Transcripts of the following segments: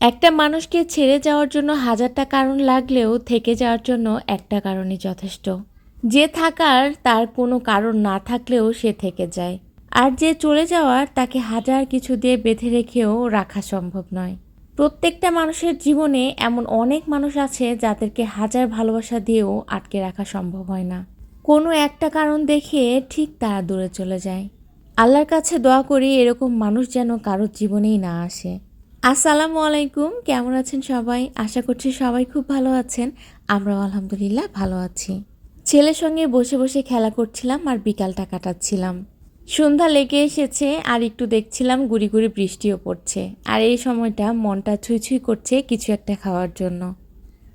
একটা মানুষকে ছেড়ে যাওয়ার জন্য হাজারটা কারণ লাগলেও থেকে যাওয়ার জন্য একটা কারণই যথেষ্ট। যে থাকার তার কোনো কারণ না থাকলেও সে থেকে যায়। আর যে চলে যাওয়ার তাকে হাজার কিছু দিয়ে বেঁধে রেখেও রাখা সম্ভব নয়। প্রত্যেকটা মানুষের জীবনে এমন অনেক মানুষ আছে যাদেরকে হাজার ভালোবাসা দিয়েও আটকে রাখা সম্ভব হয় না। কোনো একটা কারণ দেখে ঠিক তারা দূরে চলে যায়। আল্লাহর কাছে দোয়া করি এরকম মানুষ যেন কারোর জীবনেই না আসে। আসসালামু আলাইকুম, কেমন আছেন সবাই? আশা করছি সবাই খুব ভালো আছেন। আমরাও আলহামদুলিল্লাহ ভালো আছি। ছেলের সঙ্গে বসে বসে খেলা করছিলাম আর বিকালটা কাটাচ্ছিলাম। সন্ধ্যা লেগে এসেছে আর একটু দেখছিলাম গুড়ি গুড়ি বৃষ্টিও পড়ছে। আর এই সময়টা মনটা ছুঁই ছুঁই করছে কিছু একটা খাওয়ার জন্য।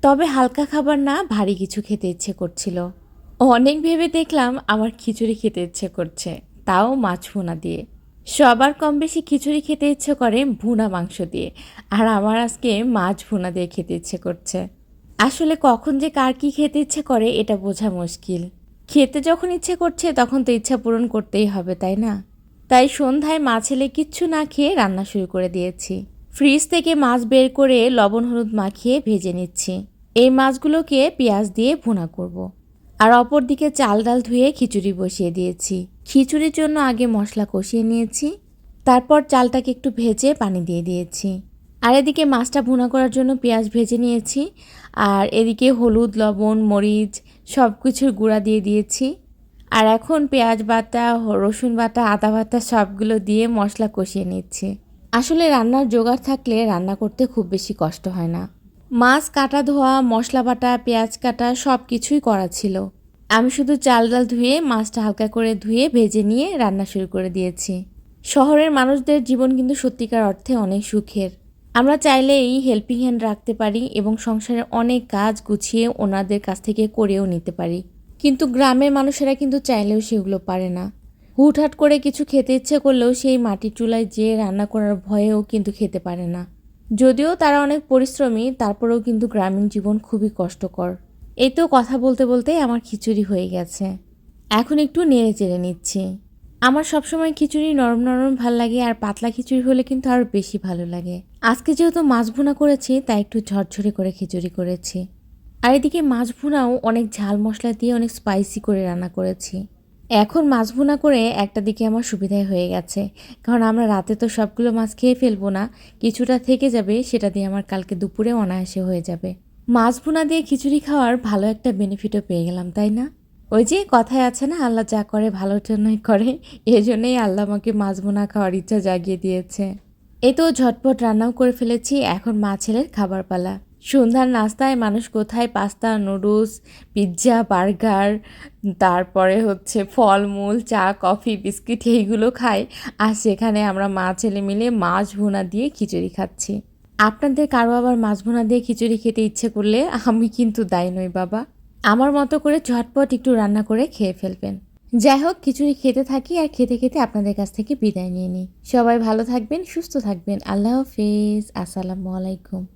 তবে হালকা খাবার না, ভারী কিছু খেতে ইচ্ছে করছিল। অনেক ভেবে দেখলাম আমার খিচুড়ি খেতে ইচ্ছে করছে, তাও মাছ ভুনা দিয়ে। সবার কম বেশি খিচুড়ি খেতে ইচ্ছে করে ভুনা মাংস দিয়ে। আর আমার আজকে মাছ ভুনা দিয়ে খেতে ইচ্ছে করছে। আসলে কখন যে কার কি খেতে ইচ্ছে করে, এটা বোঝা মুশকিল। খেতে যখন ইচ্ছে করছে, তখন তো ইচ্ছা পূরণ করতেই হবে, তাই না? তাই সন্ধ্যায় মা ছেলে কিচ্ছু না খেয়ে রান্না শুরু করে দিয়েছি। ফ্রিজ থেকে মাছ বের করে লবণ হলুদ মাখিয়ে ভেজে নিচ্ছি। এই মাছগুলোকে পেঁয়াজ দিয়ে ভুনা করব। আর অপর দিকে চাল ডাল ধুয়ে খিচুড়ি বসিয়ে দিয়েছি। খিচুড়ির জন্য আগে মশলা কষিয়ে নিয়েছি। তারপর চালটাকে একটু ভেজে পানি দিয়ে দিয়েছি। আর এদিকে মাছটা ভুনা করার জন্য পেঁয়াজ ভেজে নিয়েছি। আর এদিকে হলুদ, লবণ, মরিচ সব কিছুর গুঁড়া দিয়ে দিয়েছি। আর এখন পেঁয়াজ বাটা, রসুন বাটা, আদা বাটা সবগুলো দিয়ে মশলা কষিয়ে নিচ্ছি। আসলে রান্নার জোগাড় থাকলে রান্না করতে খুব বেশি কষ্ট হয় না। মাছ কাটা ধোয়া, মশলা বাটা, পেঁয়াজ কাটা সব কিছুই করা ছিল। আমি শুধু চাল ডাল ধুয়ে, মাছটা হালকা করে ধুয়ে, ভেজে নিয়ে রান্না শুরু করে দিয়েছি। শহরের মানুষদের জীবন কিন্তু সত্যিকার অর্থে অনেক সুখের। আমরা চাইলে এই হেল্পিং হ্যান্ড রাখতে পারি এবং সংসারের অনেক কাজ গুছিয়ে ওনাদের কাছ থেকে করেও নিতে পারি। কিন্তু গ্রামের মানুষেরা কিন্তু চাইলেও সেগুলো পারে না। হুটহাট করে কিছু খেতে ইচ্ছে করলেও সেই মাটির চুলায় যেয়ে রান্না করার ভয়েও কিন্তু খেতে পারে না। যদিও তারা অনেক পরিশ্রমী, তারপরেও কিন্তু গ্রামীণ জীবন খুবই কষ্টকর। এই তো কথা বলতে বলতে আমার খিচুড়ি হয়ে গেছে। এখন একটু নেড়ে চেড়ে নিচ্ছি। আমার সবসময় খিচুড়ি নরম নরম ভালো লাগে আর পাতলা খিচুড়ি হলে কিন্তু আরও বেশি ভালো লাগে। আজকে যেহেতু মাছ ভুনা করেছি, তাই একটু ঝরঝরে করে খিচুড়ি করেছি। আর এদিকে মাছ ভুনাও অনেক ঝাল মশলা দিয়ে অনেক স্পাইসি করে রান্না করেছি। এখন মাছ ভুনা করে একটা দিকে আমার সুবিধাই হয়ে গেছে। কারণ আমরা রাতে তো সবগুলো মাছ খেয়ে ফেলব না, কিছুটা থেকে যাবে, সেটা দিয়ে আমার কালকে দুপুরে অনায়াসে হয়ে যাবে। মাছ ভুনা দিয়ে খিচুড়ি খাওয়ার ভালো একটা বেনিফিটও পেয়ে গেলাম, তাই না? ওই যে কথায় আছে না, আল্লাহ যা করে ভালোর জন্যই করে এই জন্যই আল্লাহ আমাকে মাছ ভুনা খাওয়ার ইচ্ছা জাগিয়ে দিয়েছে। এ তো ঝটপট রান্নাও করে ফেলেছি, এখন মা ছেলের খাবার পালা। সন্ধ্যার নাস্তায় মানুষ কোথায়? পাস্তা, নুডলস, পিৎজা, বার্গার, তারপরে হচ্ছে ফলমূল, চা, কফি, বিস্কিট এইগুলো খায় আর সেখানে আমরা মা, ছেলে মিলে মাছ ভুনা দিয়ে খিচুড়ি খাচ্ছি। আপনাদের কারও আবার মাছ ভুনা দিয়ে খিচুড়ি খেতে ইচ্ছে করলে? আমি কিন্তু দায়ী নই, বাবা। আমার মতো করে ঝটপট একটু রান্না করে খেয়ে ফেলবেন। যাই হোক, খিচুড়ি খেতে থাকি আর খেতে খেতে আপনাদের কাছ থেকে বিদায় নিয়ে নিই। সবাই ভালো থাকবেন, সুস্থ থাকবেন। আল্লাহ হাফিজ। আসসালামু আলাইকুম।